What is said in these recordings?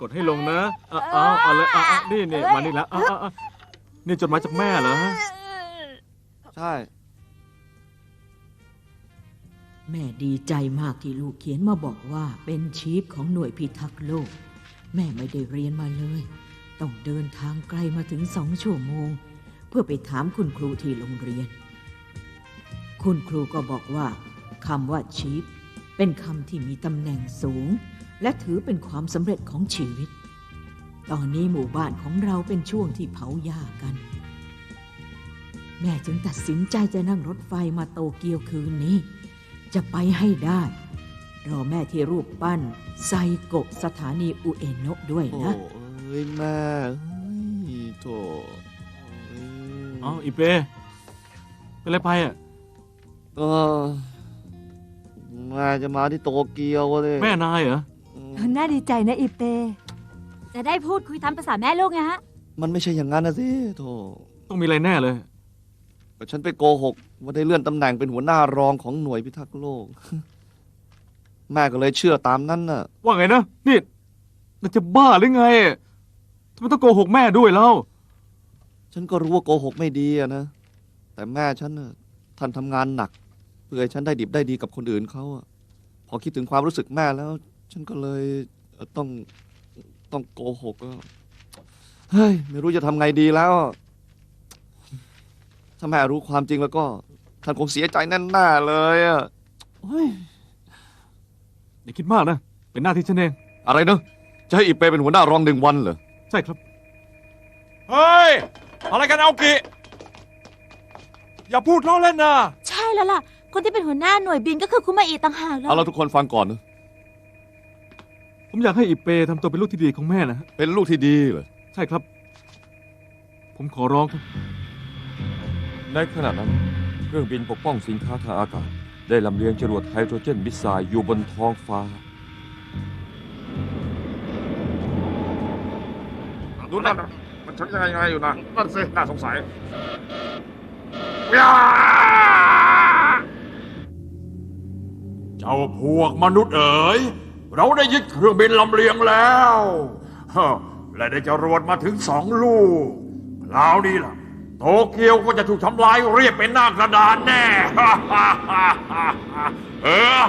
กดให้ลงนะเอาเอาเอาเลยเอาเอานี่นี่มานี่แล้วเอาเอาเอานี่จดหมายจากแม่เหรอใช่ แม่ดีใจมากที่ลูกเขียนมาบอกว่าเป็นชีฟของหน่วยพิทักษ์โลก แม่ไม่ได้เรียนมาเลย ต้องเดินทางไกลมาถึงสองชั่วโมง เพื่อไปถามคุณครูที่โรงเรียน คุณครูก็บอกว่าคำว่าชีฟเป็นคำที่มีตำแหน่งสูง และถือเป็นความสำเร็จของชีวิต ตอนนี้หมู่บ้านของเราเป็นช่วงที่เผาหญ้ากัน แม่จึงตัดสินใจจะนั่งรถไฟมาโตเกียวคืนนี้ จะไปให้ได้ รอแม่ที่รูปปั้น ไซโกะสถานีอุเอโนะด้วยโอ้นะเอ้ยแม่เฮ้ยโถเอ้ยเอาอีเป้เป็นอะไรไปอะ ก็แม่จะมาที่โตเกียวเลยแม่นายเหรอ น่าดีใจนะอีเป จะได้พูดคุยทำภาษาแม่ลูกไงฮะ มันไม่ใช่อย่างนั้นนะสิโถต้องมีอะไรแน่เลย แต่ฉันไปโกหก ว่าได้เลื่อนตำแหน่งเป็นหัวหน้ารองของหน่วยพิทักษ์โลก แม่ก็เลยเชื่อตามนั้นน่ะ ว่าไงนะ นี่น่าจะบ้าหรือไงทำไมต้องโกหกแม่ด้วยเล่าฉันก็รู้ว่าโกหกไม่ดีอะนะ แต่แม่ฉันน่ะท่านทำงานหนัก เพื่อให้ฉันได้ดิบได้ดีกับคนอื่นเขาอะพอคิดถึงความรู้สึกแม่แล้ว ฉันก็เลยเอ่อต้องต้องโกหกอะเฮ้ยไม่รู้จะทำไงดีแล้วอะถ้าแม่รู้ความจริงแล้วก็ท่านคงเสียใจแน่ๆเลยอะเฮ้ยอย่าคิดมากนะ เป็นหน้าที่ฉันเอง อะไรเนอะจะให้อีเปเป็นหัวหน้ารองหนึ่งวันเหรอ ใช่ครับ เฮ้ย อะไรกันเอากิอย่าพูดล้อเล่นนะ ใช่แล้วล่ะ คนที่เป็นหัวหน้าหน่วยบินก็คือคุณมาอีต่างหากแล้ว เอาเราทุกคนฟังก่อนนะ ผมอยากให้อีเป้ทำตัวเป็นลูกที่ดีของแม่นะฮะเป็นลูกที่ดีเหรอใช่ครับ ผมขอร้องครับ ในขณะนั้น เครื่องบินปกป้องสินค้าทางอากาศ ได้ลำเลียงจรวดไฮโดรเจนมิสไซล์อยู่บนท้องฟ้า ดูนั่นน่ะมันชักยังไงอยู่นะนั่นสิน่าสงสัยเจ้าพวกมนุษย์เอ๋ย เราได้ยึดเครื่องบินลำเลียงแล้วฮะและได้จรวดมาถึงสองลูกคราวนี้ล่ะ โตเกียวก็จะถูกทำลายเรียบเป็นหน้ากระดานแน่เออ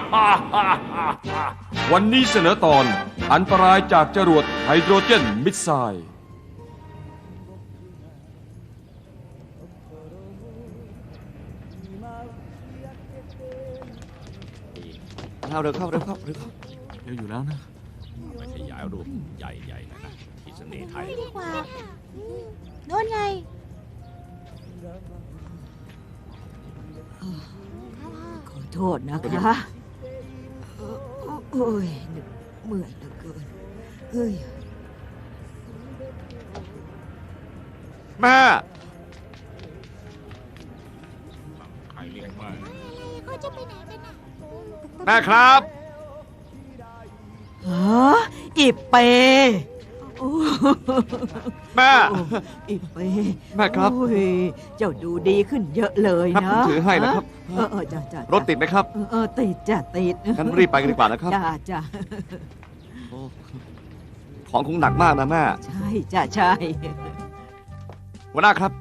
วันนี้เสนอตอนอันตรายจากจรวดไฮโดรเจนมิสไซล์เอาเร็วเข้าเร็วเข้าเร็วเข้า เดี๋ยวอยู่แล้วนะ ไม่ใช่ยายรูปใหญ่ๆนะนะที่เสน่ห์ไทย ดีกว่าโน่นไงขอโทษนะคะโอ้ยเหนื่อยเหลือเกินเฮ้ยแม่ ใครเรียกว่าแม่ครับ ฮะอีเปโอ้แม่ อีเปแม่ครับโอ้ยเจ้าดูดีขึ้นเยอะเลยครับนะผมถือให้นะครับ เออเออจ้าจ้ารถติดไหมครับ เออเออติดจ้ะติดงั้นรีบไปกันดีกว่านะครับ จ้าจ้าโอ้ของคงหนักมากนะแม่ใช่จ้าใช่หัวหน้าครับ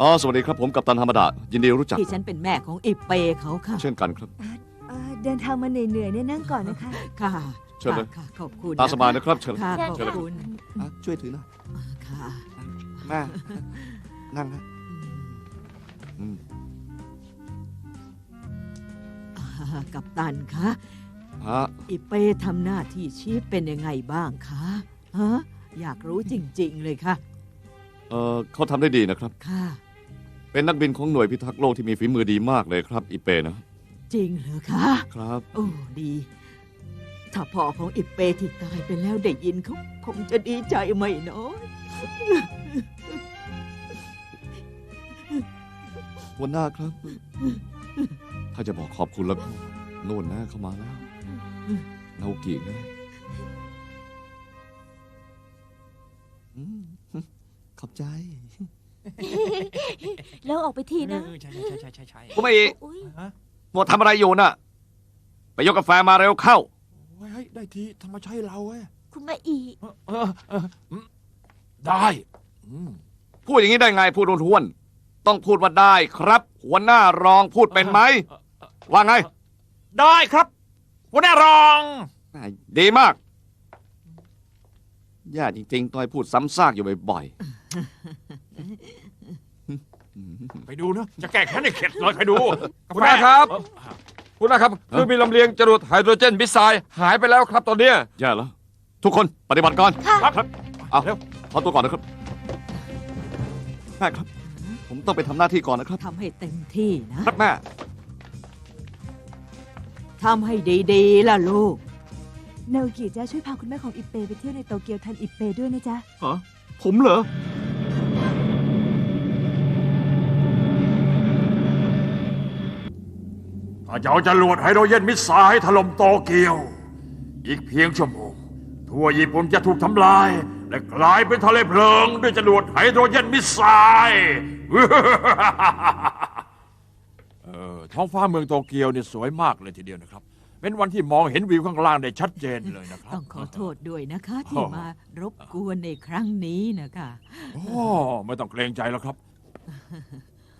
อ๋อ สวัสดีครับผมกัปตันธรรมดา ยินดีรู้จัก ที่ฉันเป็นแม่ของอีเปเขาค่ะ เช่นกันครับ เอ่อเดินทางมาเหนื่อยๆเนี่ยนั่งก่อนนะคะ ค่ะเชิญเลย ค่ะขอบคุณตามสบายนะครับเชิญค่ะเชิญขอบค่ะคุณอะช่วยถือหนะค่ะ แม่นั่งนะอืมอ่ากับตันคะฮะอีเป้ทำหน้าที่ชีพเป็นยังไงบ้างคะฮะอยากรู้จริงๆเลยค่ะ เออเขาทำได้ดีนะครับ ค่ะ เป็นนักบินของหน่วยพิทักษ์โลกที่มีฝีมือดีมากเลยครับอีเปนะจริงเหรอคะ ครับ โอ้ดี ถ้าพ่อของอีเป้ที่ตายไปแล้วได้ยินเขาคงจะดีใจไม่น้อย หัวหน้าครับ ถ้าจะบอกขอบคุณแล้วก็โน่นนะเข้ามาแล้วนาโอกิไงอืมขอบใจแล้วออกไปทีนะใช่ใช่ใช่ใช่ใช่ผมไม่อุ้ยหมดทำอะไรอยู่น่ะ ไปยกกาแฟมาเร็วเข้า เฮ้ยได้ทีทำไมใช่เราเว้ยคุณมาอีเออเอออืมได้อืมพูดอย่างนี้ได้ไงพูดท้วนๆต้องพูดว่าได้ครับ หัวหน้ารองพูดเป็นไหมว่าไง ได้ครับหัวหน้ารอง ดีมากย่าจริงๆ ต้อยพูดซ้ำซากอยู่บ่อยไปดูนะจะแก้แค้นให้เข็ดเลยไปดูคุณน้าครับ คุณนะครับเครื่องบินลำเลียงจรวดไฮโดรเจนมิสไซล์หายไปแล้วครับตอนเนี้ยๆย่าแล้ว ทุกคนปฏิบัติการครับครับเอาเร็ว ขอตัวก่อนนะครับแม่ครับ ผมต้องไปทำหน้าที่ก่อนนะครับ ทำให้เต็มที่นะ ครับแม่ ทำให้ดีๆล่ะลูกนาโอกิจ้าช่วยพาคุณแม่ของอิเปไปเที่ยวในโตเกียวทันอิเปด้วยนะจ๊ะฮะผมเหรอาจะเอาจรวดไฮโดรเจนมิสไซล์ถล่มโตเกียว อีกเพียงชั่วโมง ทั่วญี่ปุ่นจะถูกทำลาย และกลายเป็นทะเลเพลิง ด้วยจรวดไฮโดรเจนมิสไซล์เออท้องฟ้าเมืองโตเกียวเนี่ยสวยมากเลยทีเดียวนะครับ เป็นวันที่มองเห็นวิวข้างล่างได้ชัดเจนเลยนะครับ ต้องขอโทษด้วยนะคะ ที่มารบกวนในครั้งนี้นะคะ โอ้ ไม่ต้องเกรงใจแล้วครับ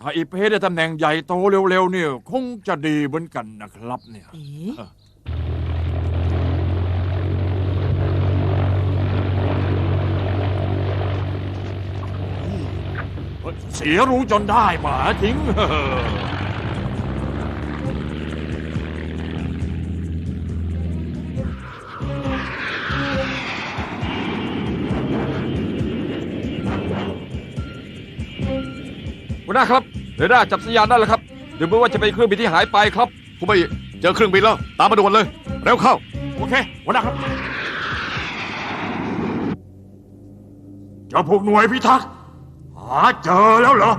ถ้าอีเป้ได้ตำแหน่งใหญ่โตเร็วๆเนี่ยคงจะดีเหมือนกันนะครับเนี่ยเอ๊ะเสียรู้จนได้หมาจริง หน้าครับเรดาร์จับสัญญาณได้แล้วครับเดี๋ยวไม่ว่าจะเป็นเครื่องบินที่หายไปครับคุณไปเจอเครื่องบินแล้ว ตามมาด่วนเลย เร็วเข้า โอเคหัวหน้าครับ เจ้าพวกหน่วยพิทักษ์หาเจอแล้วเหรอ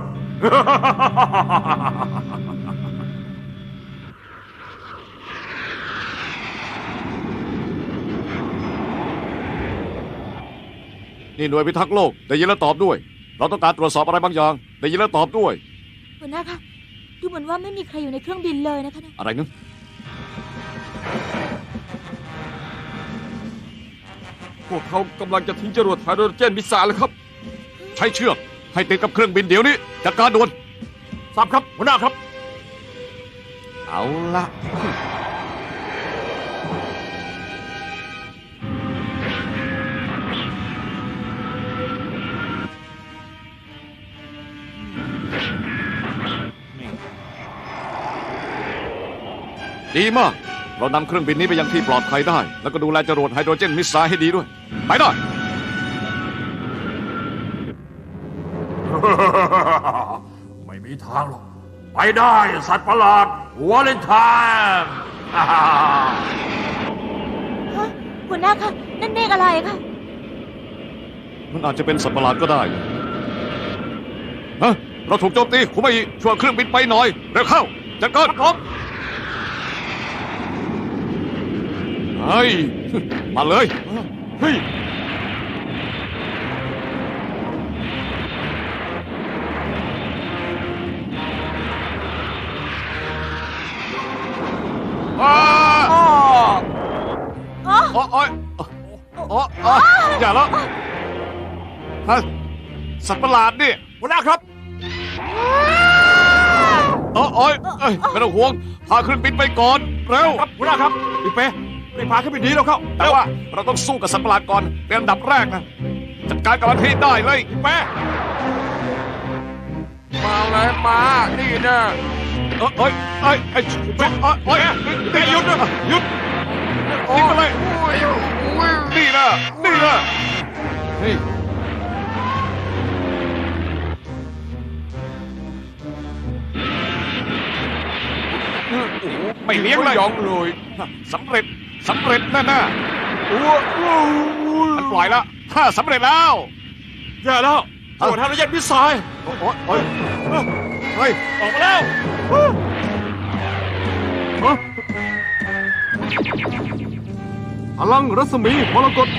นี่หน่วยพิทักษ์โลก ได้ยินแล้วตอบด้วย เราต้องการตรวจสอบอะไรบางอย่างได้ยินแล้วตอบด้วย หัวหน้าคะดูเหมือนว่าไม่มีใครอยู่ในเครื่องบินเลยนะคะเนี่ยอะไรนั้นพวกเขากำลังจะทิ้งจรวดไฮโดรเจนมิสไซล์แล้วครับ ใช้เชือกให้ติดกับเครื่องบินเดี๋ยวนี้จัดการด่วนทราบครับหัวหน้าครับ เอาละ ดีมาก เรานำเครื่องบินนี้ไปยังที่ปลอดภัยได้ แล้วก็ดูแลจรวดไฮโดรเจนมิสไซล์ให้ดีด้วย ไปได้ ไม่มีทางหรอก ไปได้สัตว์ประหลาดวาเลนไทน์ฮะหัวหน้าคะนั่นเมฆอะไรคะมันอาจจะเป็นสัตว์ประหลาดก็ได้ฮะเราถูกโจมตีคุณไม่ช่วยเครื่องบินไปหน่อย เร็วเข้าจัดการครับ เฮ้ย มาเลย เฮ้ย อ้าอ๋อโอ๊ยโอ๊ยโอ๊ยโอ๊ยอย่าแล้วฮะสัตว์ประหลาดนี่หัวหน้าครับโอ๊ยโอ๊ยเอ้ยไม่ต้องห่วง พาเครื่องบินไปก่อน เร็ว ครับหัวหน้าครับอีเป้ ไม่พาขึ้นไปดีแล้วครับแต่ว่าเราต้องสู้กับสัตว์ประหลาดก่อนเป็นอันดับแรกนะจัดการกับมันให้ได้เลยแม่มาแล้วมานี่นะเอ้ยเอ้ยเอ้ยเอ้ยเอ้ยเอ้ยเอ้ยหยุดนะหยุดทิ้งมาเลยนี่นะนี่นะเฮ้ยโอ้โหไม่เลี้ยงเลยยองเลยสำเร็จ สำเร็จแน่โอ้โหๆมันปล่อยละถ้าสำเร็จแล้วแย่แล้วตรวจทางระยะมิสไซล์โอ้โหโอ้ยเฮ้ยออกมาแล้วพลังรัศมีมรกต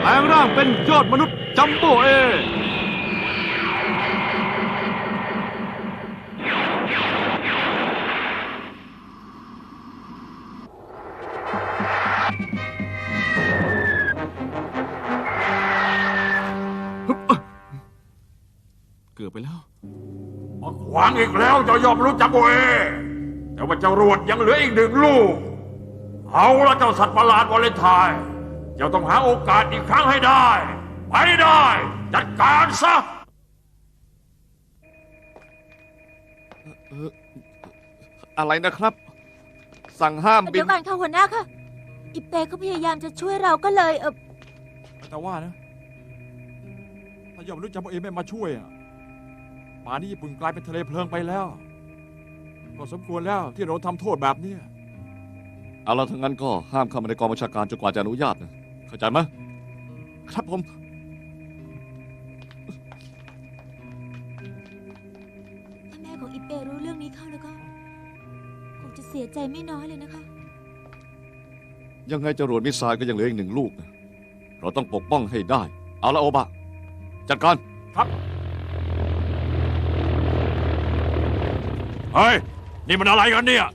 แปลงร่างเป็นยอดมนุษย์จัมโบ้เอ มาขวางอีกแล้วเจ้ายอมรู้จักเวแต่ว่าจรวดยังเหลืออีกหนึ่งลูก เอาละเจ้าสัตว์ประหลาดวาเลนไทน์เจ้าต้องหาโอกาสอีกครั้งให้ได้ ไปได้ จัดการซะอะไรนะครับ สั่งห้ามบิเดี๋ยนวก่อนค่ะหัวหน้าค่ะ อิเปเขาพยายามจะช่วยเราก็เลยเออแต่ว่านะ ถ้ายอมรู้จักว่าเองไม่มาช่วยอะ ป่านนี้ญี่ปุ่นกลายเป็นทะเลเพลิงไปแล้ว ก็สมควรแล้วที่เราทำโทษแบบเนี้ยเอาละทั้างนั้นก็ห้ามเข้ามาในกองบัญชาการจนกว่าจะอนุญาตนะเข้าใจไหมครับผม ถ้าแม่ของอิเปรู้เรื่องนี้เข้าแล้วก็คงจะเสียใจไม่น้อยเลยนะคะ ยังไงจรวดมิสไซล์ก็ยังเหลืออีกหนึ่งลูกนะเราต้องปกป้องให้ได้ เอาละโอบะ จัดการ เฮ้ย นี่มันอะไรกันเนี่ย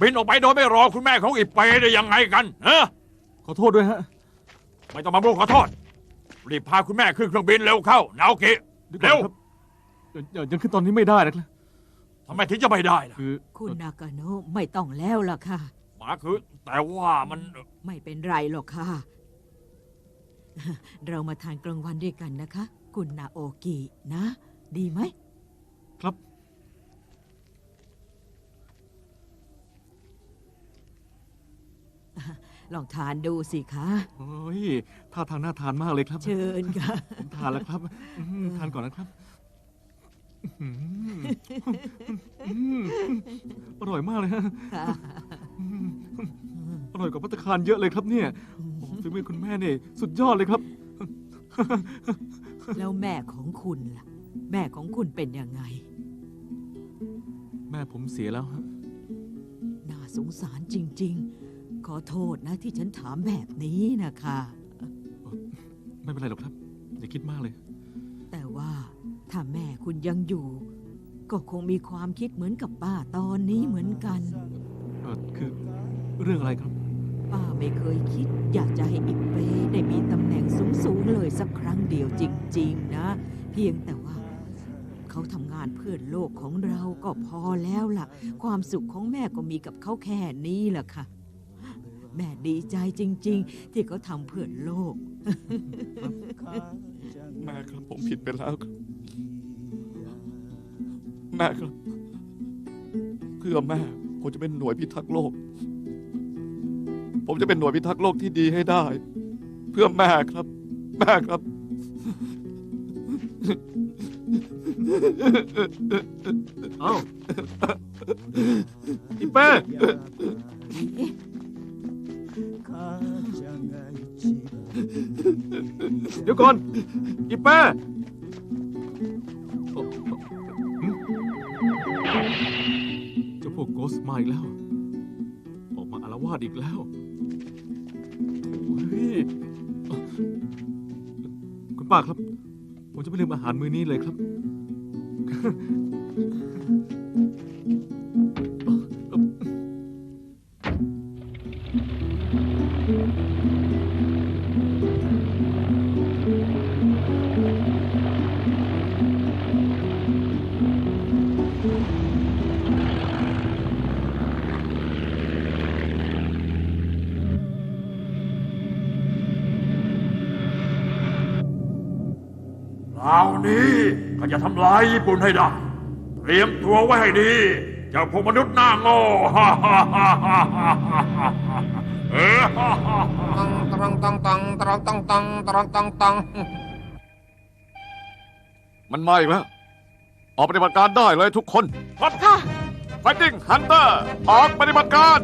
บินออกไปโดยไม่รอคุณแม่ของอิเปได้ยังไงกันเอะขอโทษด้วยฮะ ไม่ต้องมาบอกขอโทษ รีบพาคุณแม่ขึ้นเครื่องบินเร็วเข้านาโอเกะเดี๋ยวก่อเร็นวครับเดี๋ยวเดี๋ยวยังขึ้นตอนนี้ไม่ได้นะครับทำไมถึงจะไม่ได้ล่ะคือคุณนากาโนะไม่ต้องแล้วล่ะค่ะ หมาคือ แต่ว่ามันไม่เป็นไรหรอกค่ะ เรามาทานกลางวันด้วยกันนะคะ คุณนาโอกินะ ดีไหม ครับ ลองทานดูสิคะโอ้ยท่าทางน่าทานมากเลยครับเชิญค่ะผมทานแล้วครับอื้อหือทานก่อนนะครับอื้อหืออร่อยมากเลยฮะค่ะอร่อยกว่าพัตตาคารเยอะเลยครับเนี่ยโอ้โหฝีมือคุณแม่เนี่ยสุดยอดเลยครับ แล้วแม่ของคุณล่ะ แม่ของคุณเป็นยังไง แม่ผมเสียแล้วฮะน่าสงสารจริงๆข อโทษนะที่ฉันถามแบบนี้นะคะ ไม่เป็นไรหรอกครับ อย่าคิดมากเลย แต่ว่าถ้าแม่คุณยังอยู่ ก็คงมีความคิดเหมือนกับป้าตอนนี้เหมือนกัน เออคือเรื่องอะไรครับ ป้าไม่เคยคิด อยากจะให้อิปเป้ได้มีตำแหน่งสูงๆเลยสักครั้งเดียวจริง ๆ นะ เพียงแต่ว่าเขาทำงานเพื่อโลกของเราก็พอแล้วล่ะ ความสุขของแม่ก็มีกับเขาแค่นี้แหละค่ะ แม่ดีใจจริง ๆ ที่เขาทำเพื่อโลก แม่ครับผมผิดไปแล้วครับ แม่ครับ เพื่อแม่ ผมจะเป็นหน่วยพิทักษ์โลก ผมจะเป็นหน่วยพิทักษ์โลกที่ดีให้ได้ เพื่อแม่ครับ แม่ครับ เอ้าอีเป้ เดี๋ยวก่อนอีเป้เจ้าพวกโกสมาอีกแล้ว ออกมาอารวาสอีกแล้วโอ้ยคุณป้าครับ ผมจะไม่ลืมอาหารมื้อนี้เลยครับ คราวนี้ก็จะทำลายญี่ปุ่นให้ได้ เตรียมตัวไว้ให้ดี เจ้าพวกมนุษย์หน้าโง่ฮ่าฮ่าฮ่าฮ่าฮ่าฮ่าฮ่าเฮ้ยตังตังตังตังตังตังตังตังตังมันมาอีกแล้วออกปฏิบัติการได้เลยทุกคนค่ะ Fighting Hunter ออกปฏิบัติการ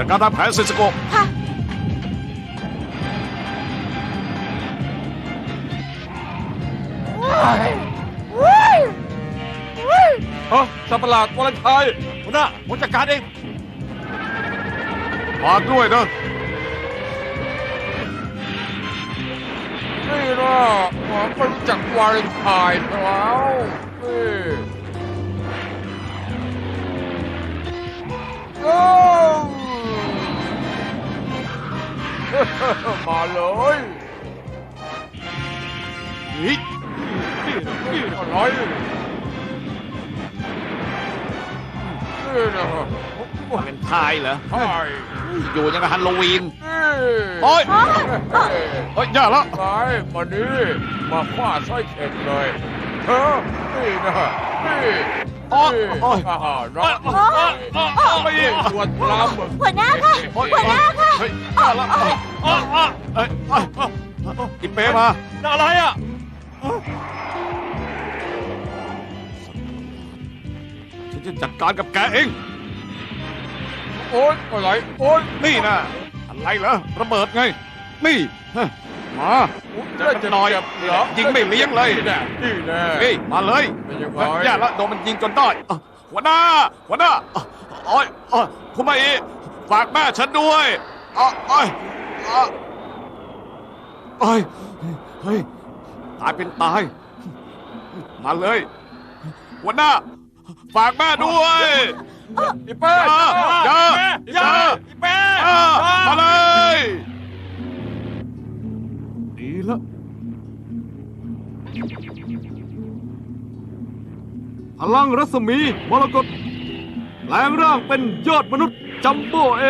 จากการตามแผนเซนสโกค่ะฮะสัตว์ประหลาดวาเลนไทน์หัวหน้าผมจัดการเองฝากด้วยนะนี่นะหมอไม่รู้จักวาเลนไทน์แล้วนี่โมาเลยนี่อะไรนี่นะวาเลนไทน์เหรอใช่อยู่ยังกับฮัลโลวีนนี่โอ๊ยเฮ้ยเฮ้ยอย่าละไปมานี่มาฟาดสร้อยเข็ดเลยเธอนี่นะนี่ โอ๊ยนี่โอ๊ยอ่ารับโอ๊ยโอ๊ยตรวจลำหัวหน้าค่ะโอ๊ยหัวหน้าค่ะเฮ้ยอะโอ๊ยโอ๊ยโอ๊ยเอ้ยโอ๊ยโอ๊ยอิเป้มาอะไรอะฉันจะจัดการกับแกเอง โอ๊ยอะไรโอ๊ยนี่นะอะไรเหรอระเบิดไง นี่ มาจะจะหน่อยเหรอยิงไม่เลี้ยงเลยนี่แน่นี่แน่เฮ้ยมาเลยเป็นยังไงอย่าละโดนมันยิงจนได้อะหัวหน้าหัวหน้าอะโอ้ยโอ้ยคุณมาอีฝากแม่ฉันด้วยอะโอ้ยอะโอ้ยเฮ้ยตายเป็นตาย มาเลยหัวหน้าฝากแม่ด้วยอีเป้อย่าอย่าอย่าอีเป้อะมาเลย ดีละพลังรัศมีมรกตแปลงร่างเป็นยอดมนุษย์จัมโบ้เอ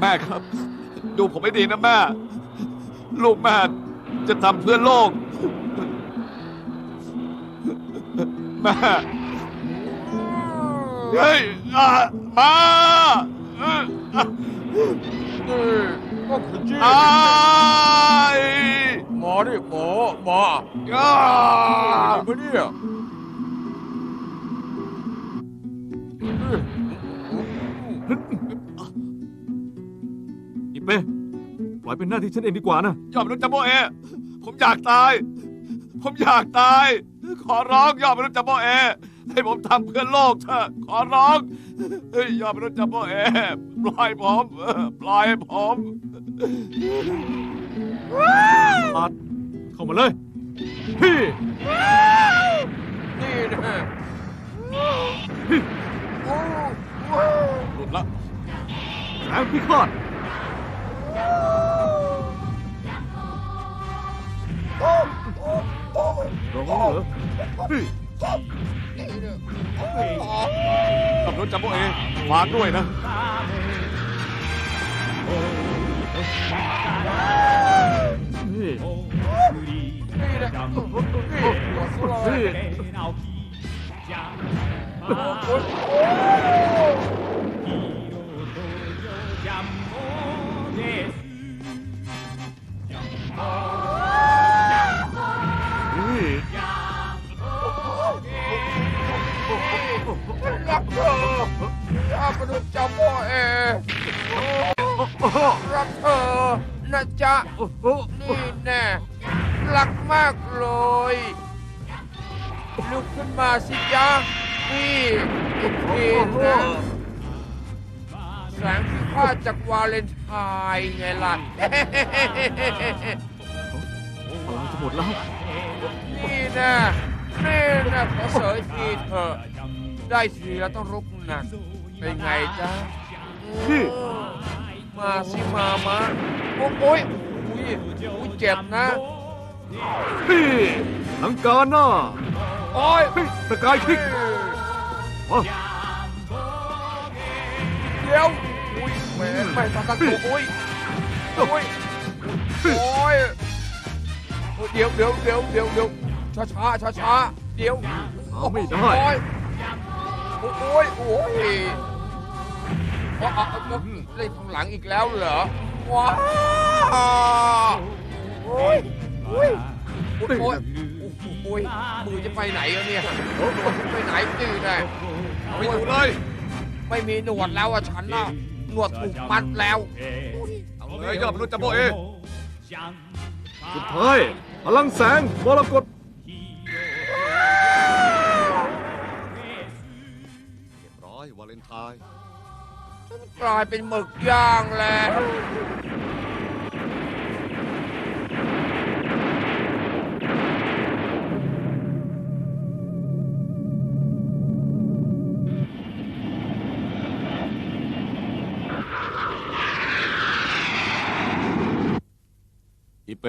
แม่ครับ ดูผมไม่ดีนะแม่ ลูกแม่จะทำเพื่อโลก แม่เฮ้ยอะมาเอ้ยอะนี่ก็คือจี้อ้ายหมอดิหมอหมออ่าอะไรมาเนี่ยอีเป้ปล่อยเป็นหน้าที่ฉันเองดีกว่านะ ยอดมนุษย์จัมโบเอผมอยากตาย ผมอยากตาย ขอร้องยอดมนุษย์จัมโบเอ ให้ผมทำเพื่อโลกเถอะขอร้องเฮ้ยยอดมนุษย์จัมโบเอปล่อยผมเออปล่อยผมอาดเข้ามาเลย พี่นี่นะหลุดละแสงพิฆาตร้องเหรอ พี่ยอดมนุษย์จัมโบเอฝากด้วยนะ นี่นี่นะนี่นี่นี่ อาปนุษย์จัมโบเอรักเธอนะจ๊ะโอ้โหนี่แน่รักมากเลย ลุกขึ้นมาสิจ๊ะนี่อีกทีนะแสงที่ข้าจากวาเลนไทน์ไงล่ะ พลังจะหมดแล้ว นี่นะนี่นะขอเสยทีเถอะ ได้ทีแล้วต้องรุกหนัก เป็นไงจ๊ะพี่มาสิมามาโอ้ยโอ้ยอุ้ยอุ้ยเจ็บนะพี่ลังกาหน้าโอ้ยพี่สกายคิกอ๋อเดี๋ยวอุ้ยแหมไม่ทันตั้งตัวอุ้ยโอ้ยโอ้ยโอ้ยเดี๋ยวเดี๋ยวเดี๋ยวเดี๋ยวเดี๋ยวช้าช้าช้าช้าๆเดี๋ยวเอาไม่ได้โอ้ยโอ้ย โอ้ยอ๋ออ๋ออ๋อเล่นข้างหลังอีกแล้วเหรอว้าวโอ้ยโอ้ยโอ้ยโอ้ยมือจะไปไหนอะเนี่ยหนวดจะไปไหนจืดเลยเอาไม่อยู่เลย ไม่มีหนวดแล้วอะฉันน่ะหนวดถูกมัดแล้วเอาเลยยอดมนุษย์จัมโบเอสุดท้ายพลังแสงมรกตร้อยวาเลนไทน์ กลายเป็นหมึกย่างแล้ว อีเป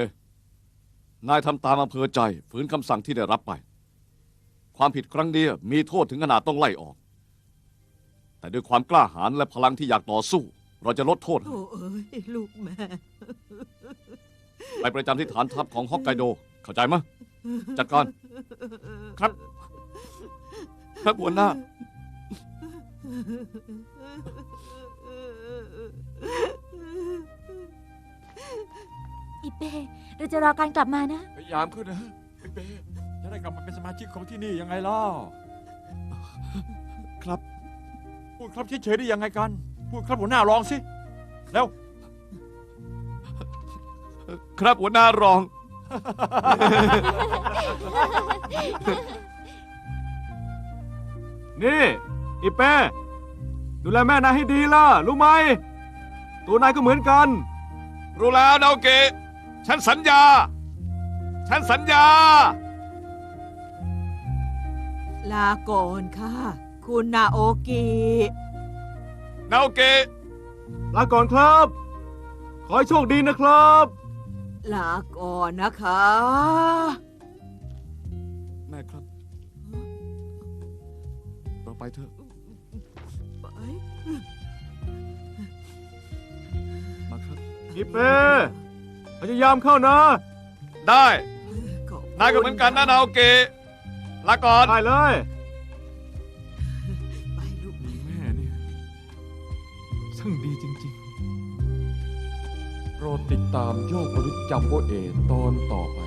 นายทำตามอำเภอใจฝืนคำสั่งที่ได้รับไป ความผิดครั้งนี้มีโทษถึงขนาดต้องไล่ออก แต่ด้วยความกล้าหาญและพลังที่อยากต่อสู้ เราจะลดโทษให้ โอ้เอ้ยลูกแม่ ไปประจำที่ฐานทัพของฮอกไกโด เข้าใจไหมยจัดการ ครับ ครับหัวหน้าอิเปเราจะรอการกลับมานะ พยายามขึ้นนะไอ้เป้จะได้กลับมาเป็นสมาชิกของที่นี่ยังไงเล่า ครับเฉยๆได้ยังไงกัน พูดครับหัวหน้าลองสิ แล้ว ครับหัวหน้ารอง นี่อีเป้ดูแลแม่นายให้ดีล่ะ รู้ไหม ตัวนายก็เหมือนกัน รู้แล้วนาโอเกะฉันสัญญา ฉันสัญญา ลาก่อนค่ะ คุณนาโอกิ นาโอเกะลาก่อนครับ ขอให้โชคดีนะครับ ลาก่อนนะคะ แม่ครับ เราไปเถอะ ไปมาครับอีเป้พยายามเข้านะ ได้ ขอบคุณนายก็เหมือนกันนะนาโอเกะลาก่อน ได้เลย ดติดตามโยกมนุษย์จัมโบเอตอนต่อไป